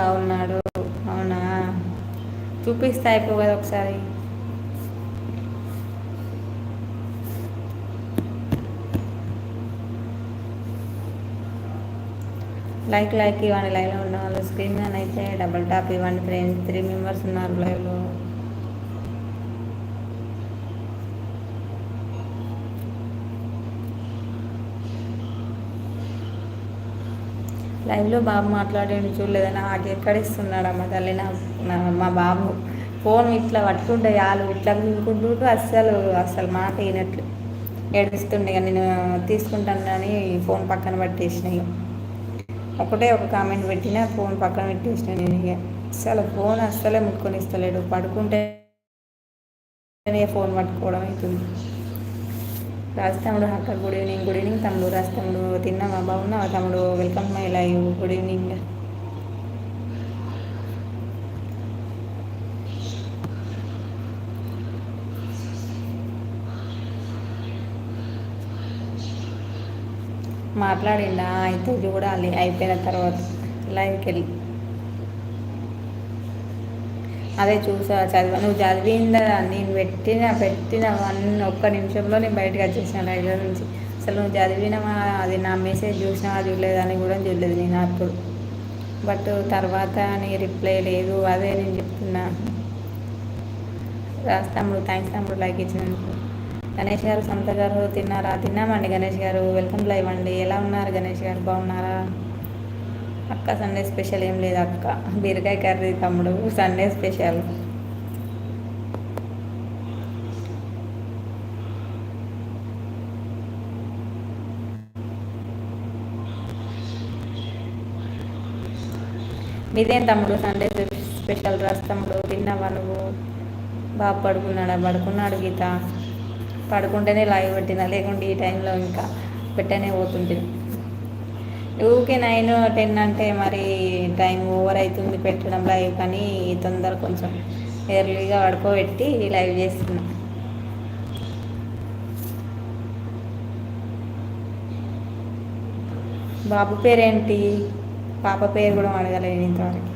బాగున్నాడు. అవునా? చూపిస్తే అయిపో కదా ఒకసారి. లైక్ లైక్ ఇవ్వండి లైవ్లో ఉన్న వాళ్ళు. స్క్రీన్ మీద అయితే డబుల్ టాప్ ఇవ్వండి ఫ్రెండ్స్. త్రీ మెంబర్స్ ఉన్నారు లైవ్లో. లైవ్లో బాబు మాట్లాడాడు చూడలేదని నాకు ఎక్కడిస్తున్నాడు అమ్మ తల్లి నా మా బాబు. ఫోన్ ఇట్లా పట్టుకుంటే వాళ్ళు ఇట్లా వినుకుంటూ అస్సలు అస్సలు మాట అయినట్లు ఏడుస్తుండే నేను తీసుకుంటాను అని ఫోన్ పక్కన పట్టేసిన ఒకటే ఒక కామెంట్ పెట్టిన ఫోన్ పక్కన పెట్టేసిన నేను ఇక. అసలు ఫోన్ అస్సలే ముట్టుకొని ఇస్తలేడు. పడుకుంటే ఫోన్ పట్టుకోవడం అవుతుంది. రాజ్ అక్క గుడ్ ఈవినింగ్ గుడ్ ఈవినింగ్ తమ్ముడు రాజ్ తమ్ముడు తిన్నావా బాగున్నావా తమ్ముడు welcome my live good evening. మాట్లాడిండా అయితే చూడాలి అయిపోయిన తర్వాత లైవ్కి వెళ్ళి అదే చూసా చదివా. నువ్వు చదివిందా? నేను పెట్టిన పెట్టిన వన్ ఒక్క నిమిషంలో నేను బయటకు వచ్చేసిన లైబ్రరీ నుంచి. అసలు నువ్వు చదివినామా అది నా మెసేజ్ చూసినావా? చూడలేదని కూడా చూడలేదు నేను అప్పుడు. బట్ తర్వాత నీ రిప్లై లేదు. అదే నేను చెప్తున్నా. రాస్తాము థ్యాంక్స్ తమ్ముడు లైక్ ఇచ్చినందుకు. గణేష్ గారు సంత గారు తిన్నారా? తిన్నామండి గణేష్ గారు. వెల్కమ్ లైవ్ అండి. ఎలా ఉన్నారు గణేష్ గారు? బాగున్నారా? అక్క సండే స్పెషల్ ఏం లేదు అక్క. బీరకాయ కర్రీ తమ్ముడు సండే స్పెషల్. మీదేం తమ్ముడు? సండే స్పెషల్ రస్ తమ్ముడు. తిన్నావా నువ్వు? బాబు పడుకున్నాడా? పడుకున్నాడు గీత. పడుకుంటేనే లైవ్ పెట్టిన. లేకుంటే ఈ టైంలో ఇంకా పెట్టనే పోతుంటుంది ఊకే నైన్ టెన్ అంటే మరి టైం ఓవర్ అవుతుంది పెట్టడం లైవ్ కానీ తొందర కొంచెం ఎర్లీగా పడుకోబెట్టి లైవ్ చేస్తున్నా. బాబు పేరేంటి? పాప పేరు కూడా అడగలేదు ఇంతవరకు.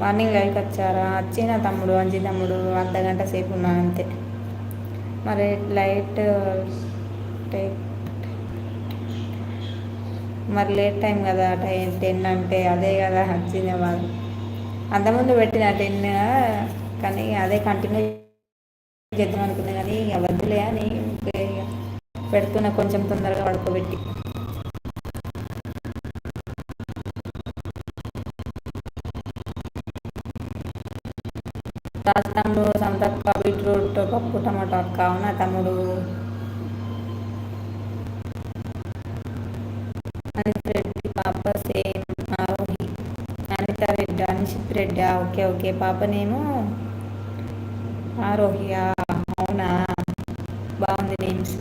మార్నింగ్ లైవ్కి వచ్చారా? వచ్చిన తమ్ముడు అంజీ తమ్ముడు అర్ధ గంట సేపు ఉన్నాను అంతే. మరి లైట్ టేక్ మరి లేట్ టైం కదా టైం టెన్ అంటే అదే కదా వచ్చింది వాళ్ళు అంతకుముందు పెట్టిన టెన్ కానీ అదే కంటిన్యూ చేద్దాం అనుకున్నా కానీ వద్దులే అని పెడుతున్న కొంచెం తొందరగా పడుకోబెట్టి. తమ్ముడు సంతప్ప బీట్రూట్ పప్పు టమాటో తమ్ముడు? అవునా తమ్ముడు పాప same Arohi Anitha Reddy Anishith Reddy okay okay పాపనేమో ఆరోహియా అవునా? బాగుంది నేమ్స్.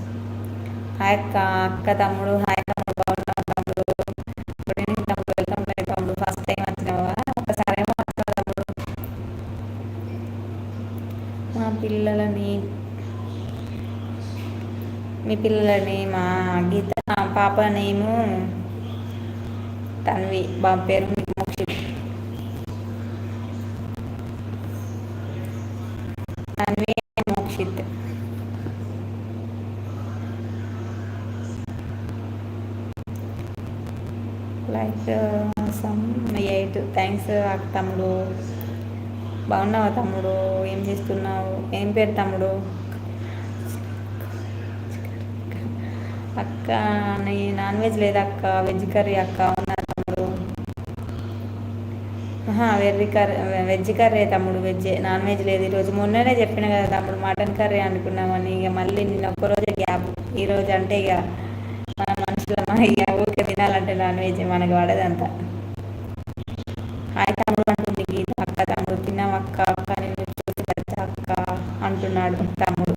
హాయ్ అక్క అక్క తమ్ముడు హాయ్ తమ్ముడు బాగున్నావు తమ్ముడు? గుడ్ ఈవినింగ్ తమ్ముడు వెల్కమ్ లైక్ తమ్ముడు. ఫస్ట్ టైం వచ్చినావా? ఒకసారేమో తమ్ముడు? మా పిల్లలని మీ పిల్లలని మా గీత పాప నేము తన్వి బాబు పేరు Mokshith Tanvi Mokshith like some eight. Thanks తమ్ముడు. బాగున్నావా తమ్ముడు? ఏం చేస్తున్నావు? ఏం పేరు తమ్ముడు? అక్క నాన్ వెజ్ లేదా అక్క? వెజ్ కర్రీ అక్క? వెర్రి కర్రీ వెజ్ కర్రీ తమ్ముడు వెజ్ నాన్ వెజ్ లేదు. ఈరోజు మొన్ననే చెప్పిన కదా తమ్ముడు మటన్ కర్రీ అనుకున్నామని. ఇక మళ్ళీ నేను ఒక్కరోజే గ్యాప్. ఈరోజు అంటే ఇక మన మనుషులమా? ఇక తినాలంటే నాన్ వెజ్ మనకు పడదంతా. హాయ్ తమ్ముడు అంటుంది గీత అక్క తమ్ముడు తిన్నాం అక్క కానీ అక్క అంటున్నాడు తమ్ముడు.